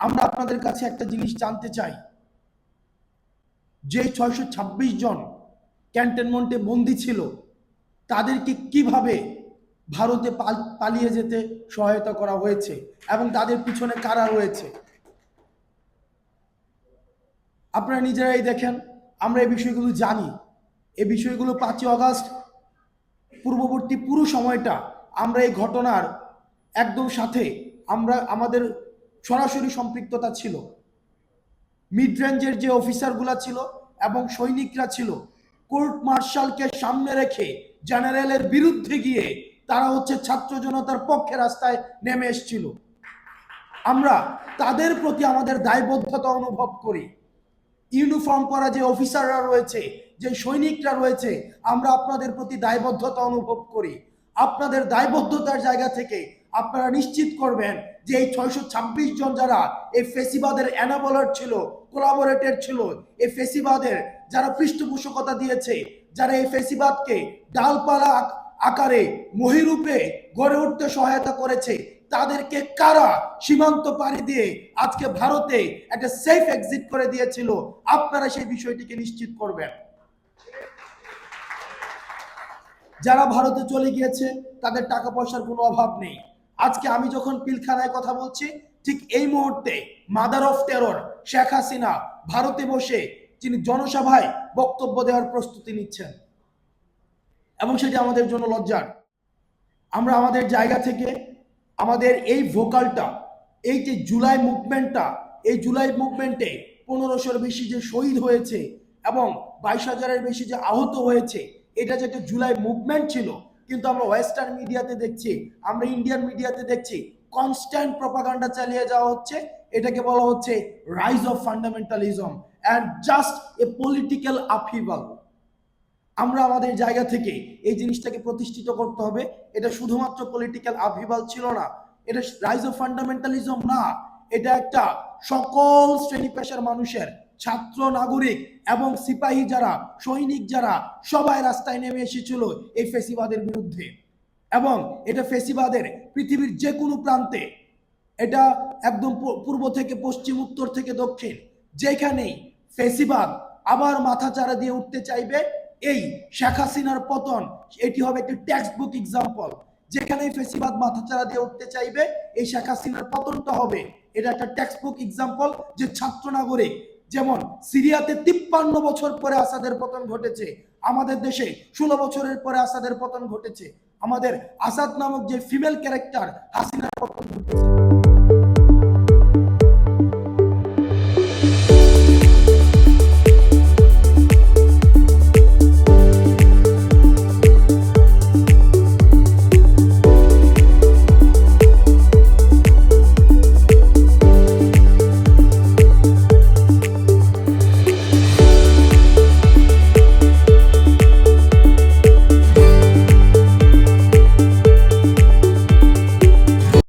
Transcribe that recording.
আমরা আপনাদের কাছে একটা জিনিস জানতে চাই। যে ছয়শো ছাব্বিশ জন ক্যান্টনমেন্টে বন্দি ছিল, তাদেরকে কীভাবে ভারতে পাল- পালিয়ে যেতে সহায়তা করা হয়েছে এবং তাদের পিছনে কারা রয়েছে? আপনারা নিজেরাই দেখেন, আমরা এই বিষয়গুলো জানি। এই বিষয়গুলো পাঁচই অগাস্ট, পূর্ববর্তী পুরো সময়টা আমরা এই ঘটনার একদম সাথে আমরা আমাদের সরাসরি সম্পৃক্ততা ছিল। মিড রেঞ্জের যে অফিসারগুলা ছিল এবং সৈনিকরা ছিল কোর্ট মার্শালকে সামনে রেখে জেনারেলের বিরুদ্ধে গিয়ে তারা হচ্ছে ছাত্র জনতার পক্ষে রাস্তায় নেমে এসেছিল। আমরা তাদের প্রতি আমাদের দায়বদ্ধতা অনুভব করি। ইউনিফর্ম পরা যে অফিসাররা রয়েছে, যে সৈনিকরা রয়েছে, আমরা আপনাদের প্রতি দায়বদ্ধতা অনুভব করি। আপনাদের দায়বদ্ধতার জায়গা থেকে আপনারা নিশ্চিত করবেন যে এই ছয়শো ছাব্বিশ জন যারা এই ফেসিবাদের অ্যানাবলার ছিল কোলাবোরেটেড ছিল, এই ফেসিবাদের যারা পৃষ্ঠপোষকতা দিয়েছে, যারা এই ফেসিবাদকে ডালপালা আকারে মহিরূপে গড়ে উঠতে সহায়তা করেছে, তাদেরকে কারা সীমান্ত পাড়ি দিয়ে আজকে ভারতে একটা সেফ এক্সিট করে দিয়েছিল, আপনারা সেই বিষয়টিকে নিশ্চিত করবেন। যারা ভারতে চলে গিয়েছে, তাদের টাকা পয়সার কোনো অভাব নেই। আজকে আমি যখন পিলখানায় কথা বলছি, ঠিক এই মুহূর্তে mother of terror Sheikh Hasina ভারতে বসে তিনি জনসভায় বক্তব্য দেওয়ার প্রস্তুতি নিচ্ছেন। এবং সেটি আমাদের জন্য লজ্জার। আমরা আমাদের জায়গা থেকে আমাদের এই ভোকালটা, এই যে জুলাই মুভমেন্টটা, এই জুলাই মুভমেন্টে পনেরোশোর বেশি যে শহীদ হয়েছে এবং বাইশ হাজারের বেশি যে আহত হয়েছে, এটা যে একটা জুলাই মুভমেন্ট ছিল কিন্তু আমরা ওয়েস্টার্ন মিডিয়াতে দেখছি, আমরা ইন্ডিয়ান মিডিয়াতে দেখছি কনস্ট্যান্ট প্রপাগান্ডা চালিয়ে যাওয়া হচ্ছে। এটাকে বলা হচ্ছে rise of fundamentalism and just a political upheaval আমরা আমাদের জায়গা থেকে এই জিনিসটাকে প্রতিষ্ঠিত করতে হবে। এটা শুধুমাত্র পলিটিক্যাল আভিবাল ছিল না, এটা রাইজ অফ ফান্ডামেন্টালিজম না, এটা একটা সকল শ্রেণি পেশার মানুষের ছাত্র নাগরিক এবং সিপাহী যারা, সৈনিক যারা, সবাই রাস্তায় নেমে এসেছিল এই ফেসিবাদের বিরুদ্ধে। এবং এটা ফেসিবাদের পৃথিবীর যে কোনো প্রান্তে, এটা একদম পূর্ব থেকে পশ্চিম, উত্তর থেকে দক্ষিণ, যেখানেই ফেসিবাদ আবার মাথা চারা দিয়ে উঠতে চাইবে, এই শেখ হাসিনার পতন, এটি হবে একটি টেক্সট বুক এক্সাম্পল যেখানে ফেসিবাদ মাথা চারা দিয়ে উঠতে চাইবে, এই শেখ হাসিনার পতনটা হবে। এটা একটা টেক্সট বুক এক্সাম্পল যে ছাত্র নাগরিক যেমন সিরিয়াতে তিপ্পান্ন বছর পরে আসাদের পতন ঘটেছে, আমাদের দেশে ষোলো বছরের পরে আসাদের পতন ঘটেছে। আমাদের আসাদ নামক যে ফিমেল ক্যারেক্টার হাসিনার পতন ঘটেছে।